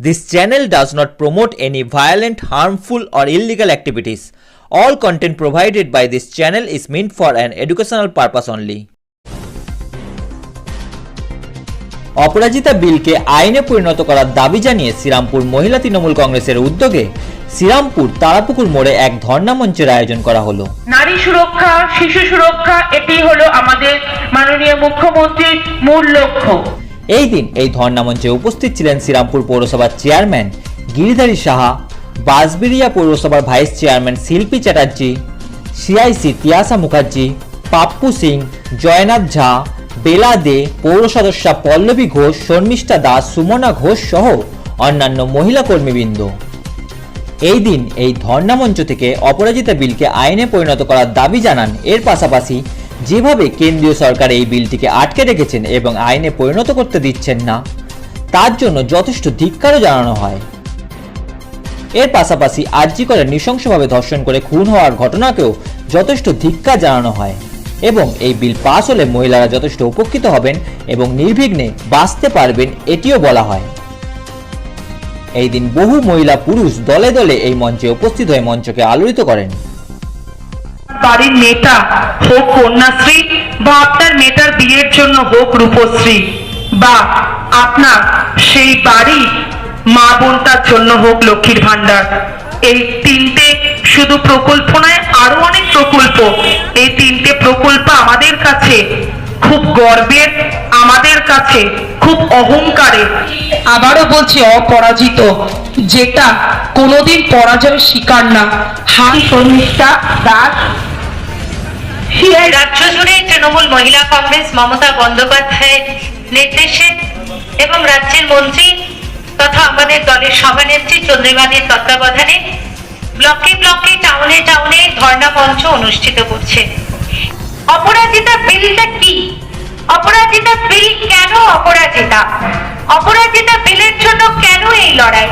This channel does not promote any violent, harmful, or illegal activities. All content provided by this channel is meant for an educational purpose only. অপরাজিতা বিলকে আইনে পরিণত করার দাবি জানিয়ে শ্রীরামপুর মহিলা তৃণমূল কংগ্রেসের উদ্যোগে শ্রীরামপুর তারাপুকুর মোড়ে এক ধর্ণা মঞ্চের আয়োজন করা হলো নারী সুরক্ষা শিশু সুরক্ষা এটি হলো আমাদের মাননীয় মুখ্যমন্ত্রীর মূল লক্ষ্য এই দিন এই ধর্ণা মঞ্চে উপস্থিত ছিলেন শ্রীরামপুর পৌরসভার চেয়ারম্যান গিরিধারী সাহা, বাঁশবেড়িয়া পৌরসভার vice chairman Shilpi Chatterjee, CIC Tiyasa Mukherjee, Pappu Singh, Joynath Jha, Bela Dey, পৌর সদস্যা পল্লবী ঘোষ, শর্মিষ্ঠা দাস, সুমনা ঘোষ সহ অন্যান্য মহিলা কর্মীবৃন্দ। এই দিন এই ধর্ণা মঞ্চ থেকে অপরাজিতা বিলকে আইনে পরিণত করার দাবি জানান এর পাশাপাশি যেভাবে কেন্দ্রীয় সরকার এই বিলটিকে আটকে রেখেছেন এবং আইনে পরিণত করতে দিচ্ছেন না, তার জন্য যথেষ্ট ধিক্কারও জানানো হয়। এর পাশাপাশি আর্জি করে নৃশংসভাবে ধর্ষণ করে খুন হওয়ার ঘটনাকেও যথেষ্ট ধিক্কার জানানো হয় এবং এই বিল পাস হলে মহিলারা যথেষ্ট উপকৃত হবেন এবং নির্বিঘ্নে বাঁচতে পারবেন এটিও বলা হয়। এই দিন বহু মহিলা পুরুষ দলে দলে এই মঞ্চে উপস্থিত হয়ে মঞ্চকে আলোড়িত করেন। বাড়ির মেয়েটা হোক কন্যাশ্রী বা আপনার মেয়েটার বিয়ের জন্য হোক রূপশ্রী বা আপনার সেই বাড়ি মা বোনটার জন্য হোক লক্ষ্মীর ভান্ডার এই তিনটে শুধু প্রকল্প নয়, আরও অনেক প্রকল্প। এই তিনটে প্রকল্প আমাদের কাছে খুব গর্বের, আমাদের কাছে খুব অহংকারে আবারও বলছি, অপরাজিত, যেটা কোনোদিন পরাজয়ের শিকার না। হাই শর্মিষ্ঠা দাস রাজ্য জুড়ে তৃণমূল মহিলা কংগ্রেস মমতা বন্দ্যোপাধ্যায়ের নির্দেশে এবং রাজ্যের মন্ত্রী তথা আমাদের দলের সভানেত্রী চন্দ্রিমাদের তত্ত্বাবধানে ব্লকে ব্লকে, টাউনে টাউনে ধর্ণা মঞ্চ অনুষ্ঠিত করছে। অপরাজিতা বিলটা কি? অপরাজিতা বিল কেন অপরাজিতা? অপরাজিতা বিলের জন্য কেন এই লড়াই?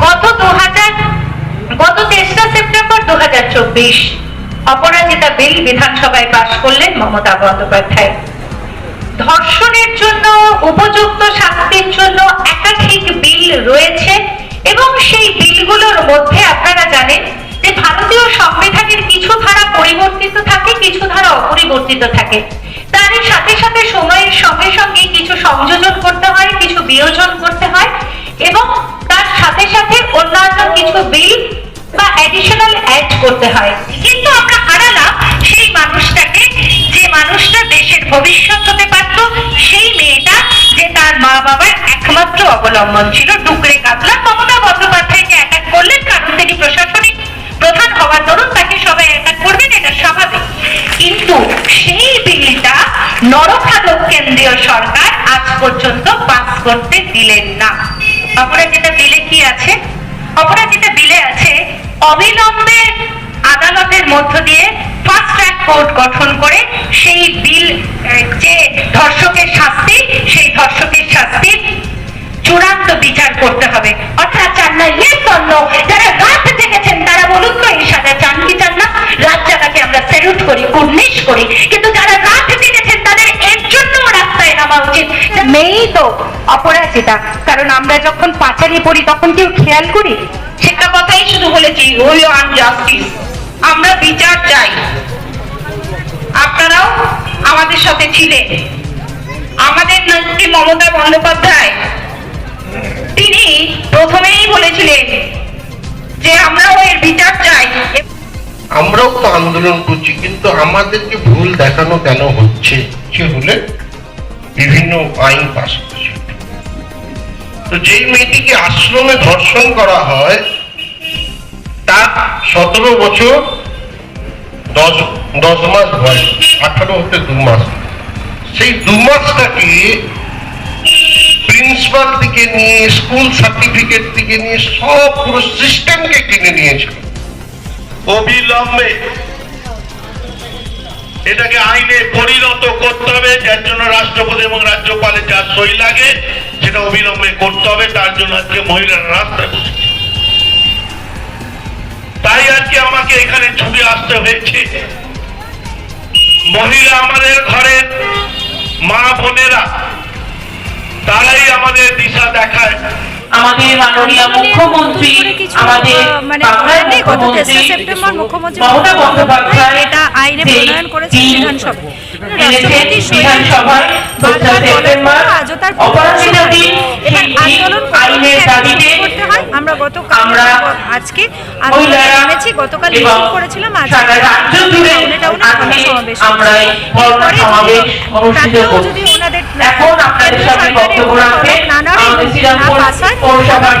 গত দু হাজার গত তেসরা সেপ্টেম্বর দু হাজার চব্বিশ। অপরাজিতা বিল বিধানসভায় পাশ করলেন মমতা বন্দ্যোপাধ্যায়। ধর্ষণের জন্য, উপযুক্ত শাস্তির জন্য একাধিক বিল রয়েছে এবং সেই বিলগুলোর মধ্যে আপনারা জানেন যে ভারতীয় সংবিধানের কিছু ধারা পরিবর্তিত থাকে, কিছু ধারা অপরিবর্তিত থাকে। তার সাথে সাথে সময়ের সঙ্গে সঙ্গে কিছু সংযোজন করতে হয়, কিছু বিয়োজন করতে হয় এবং তার সাথে সাথে অন্যান্য কিছু বিল বা অ্যাডিশনাল অ্যাড করতে হয়। ভবিষ্যৎ হতে পারত। সেই মেয়েটা যে তার মা বাবার একমাত্র অবলম্বন ছিল টুকরে কাতলা মমতা বন্দ্যোপাধ্যায়কে অ্যাটাক করলেন কারণ তিনি প্রশাসনিক প্রধান হওয়ার দরুন তাকে সবাই অ্যাটাক করবেন, এটা স্বাভাবিক। কিন্তু সেই বিলটা নরখাদক কেন্দ্রীয় সরকার আজ পর্যন্ত পাস করতে দিলেন না। অপরাজিতা বিলে কি আছে? অপরাজিতা বিলে আছে অবিলম্বে আদালতের মধ্য দিয়ে ফাস্ট ট্র্যাক কোর্ট গঠন করে সেই বিল যে ধর্ষকের শাস্তি সেই ধর্ষকের শাস্তির চূড়ান্ত বিচার করতে হবে। অর্থাৎ চান না ইয়েস অন্য যারা রাত জেগেছেন তারা বলুন তো এই সাজা চান কি চান না? রাত জাগাকে আমরা স্যালুট করি কুর্নিশ করি। কিন্তু যারা রাত জেগেছেন তাদের এর জন্য রাস্তায় নামা উচিত। মেয়েই তো অপরাজিতা কারণ আমরা যখন পাচারি পড়ি তখন কেউ খেয়াল করি? সেটা কথাই শুধু বলেছি উই ওয়ান জাস্টিস আমরা বিচার চাই। আপনারাও আমাদের সাথে ছিলেন। আমাদের নেত্রী মমতা বন্দ্যোপাধ্যায়, তিনি প্রথমেই বলেছিলেন যে আমরাও এর বিচার চাই। আমরাও তো আন্দোলন করছি, কিন্তু আমাদেরকে ভুল দেখানো কেন হচ্ছে? সে হলে বিভিন্ন আইন পাশ করছে। তো যেই মেয়েটিকে আশ্রমে ধর্ষণ করা হয়, তার সতেরো বছর দশ দশ মাস বয়স, আঠারো হতে দু মাস। সেই দু মাসটাকে প্রিন্সিপাল নিয়ে স্কুল সার্টিফিকেট নিয়ে সব পুরো সিস্টেমকে কিনে নিয়েছিল। অবিলম্বে এটাকে আইনে পরিণত করতে হবে, যার জন্য রাষ্ট্রপতি এবং রাজ্যপালের যা সই লাগে, সেটা অবিলম্বে করতে হবে, তার জন্য আজকে মহিলারা তাই আজকে আমাকে এখানে ছুটে আসতে হয়েছে। মহিলা আমাদের ঘরের মা বোনেরা তারাই আমাদের দিশা দেখায়। মাননীয় মুখ্যমন্ত্রী আমাদের মানে বাংলার গত তেসরা সেপ্টেম্বর মুখ্যমন্ত্রী মমতা বন্দ্যোপাধ্যায় এটা আইনে প্রণয়ন করেছেন বিল বিধানসভায়। এনেছেন রাষ্ট্রপতি বিধানসভায় আজও তার আমরা গতকাল আমরা আজকে আমি এনেছি গতকাল ফোন করেছিলাম আজকে টাউনে টাউনে সমাবেশ অনুষ্ঠিত করব যদি এখন আপনাদের সামনে বক্তব্য আমাদের শ্রীরামপুর পৌরসভার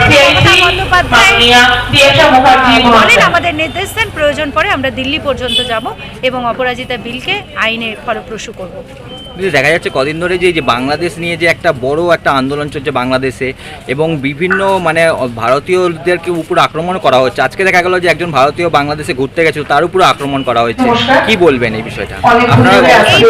মাননীয়া দিয়েশা মুখার্জি বলেন। আমাদের নির্দেশ দেন প্রয়োজন পড়ে আমরা দিল্লি পর্যন্ত যাব এবং অপরাজিতা বিলকে আইনে ফলপ্রসূ করব। দেখা যাচ্ছে কদিন ধরে যে যে বাংলাদেশ নিয়ে যে একটা বড় একটা আন্দোলন চলছে বাংলাদেশে এবং বিভিন্ন মানে ভারতীয়দেরকে উপর আক্রমণ করা হচ্ছে। আজকে দেখা গেল যে একজন ভারতীয় বাংলাদেশে ঘুরতে গেছিল তার উপর আক্রমণ করা হয়েছে। কি বলবেন এই বিষয়টা?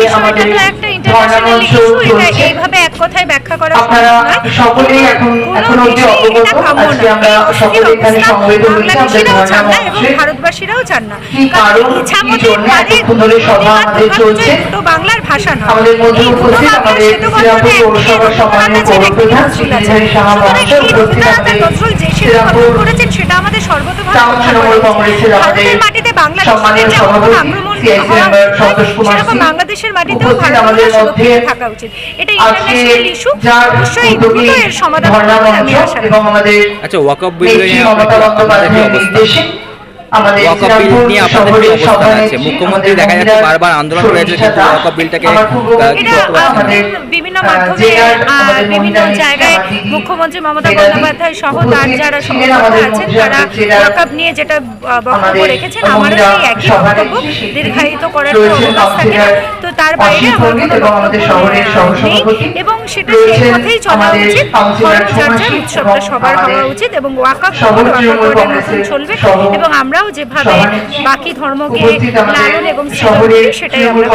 আপনারা একটা ইন্টারন্যাশনাল ইস্যু এটা এইভাবে এক কথায় ব্যাখ্যা করা আপনারা সকলেই এখন এখন অবধি অবগত। আজকে আমরা সকলে এখানে সমবেত হয়েছি আমাদের চান না এবং ভারতবাসীরাও চান না। কারণ, জন্য এতক্ষণ ধরে সভা আমাদের চলছে? দুটো বাংলার ভাষা নয়। আমাদের মধ্যে উপস্থিত আমাদের শ্রীরামপুর পৌরসভার সম্মানীয় রবীন্দ্রনাথ আছেন, একটি পৌরপ্রধান শ্রী সাহা মহাশয় উপস্থিত আমাদের নজরুল যে শিল্প শ্রীরামপুর করেছেন সেটা আমাদের। আমাদের ভারতের মাটিতে বাংলাদেশের আক্রমণ সেরকম বাংলাদেশের মাটিতেও সুরক্ষিত থাকা উচিত। এটা ইন্টারন্যাশনাল ইস্যু অবশ্যই দ্রুত এর সমাধান আমি আশা আচ্ছা ওয়াকআপ বিল নিয়ে ওয়াকআপ বিল নিয়ে আপনাদের কি অবস্থান আছে মুখ্যমন্ত্রী দেখা যাচ্ছে বারবার আন্দোলন কিন্তু ওয়াকআপ বিলটাকে বিভিন্ন মাধ্যমে বিভিন্ন জায়গায় মুখ্যমন্ত্রী মমতা বন্দ্যোপাধ্যায় সহ তার যারা আছেন তারা ওয়াকআপ নিয়ে যেটা বক্তব্য রেখেছেন আমারও মহিলা সেই একই বক্তব্য দীর্ঘায়িত করার অবকাশ থাকে না তো তার বাইরে আমাদের এবং সেটা সেই সাথেই পথেই চলা উচিত। ধর্ম উৎসবটা সবার হওয়া উচিত এবং ওয়াকাফ চলবে এবং আমরাও যেভাবে বাকি ধর্মকে লালন এবং সেটাই আমরা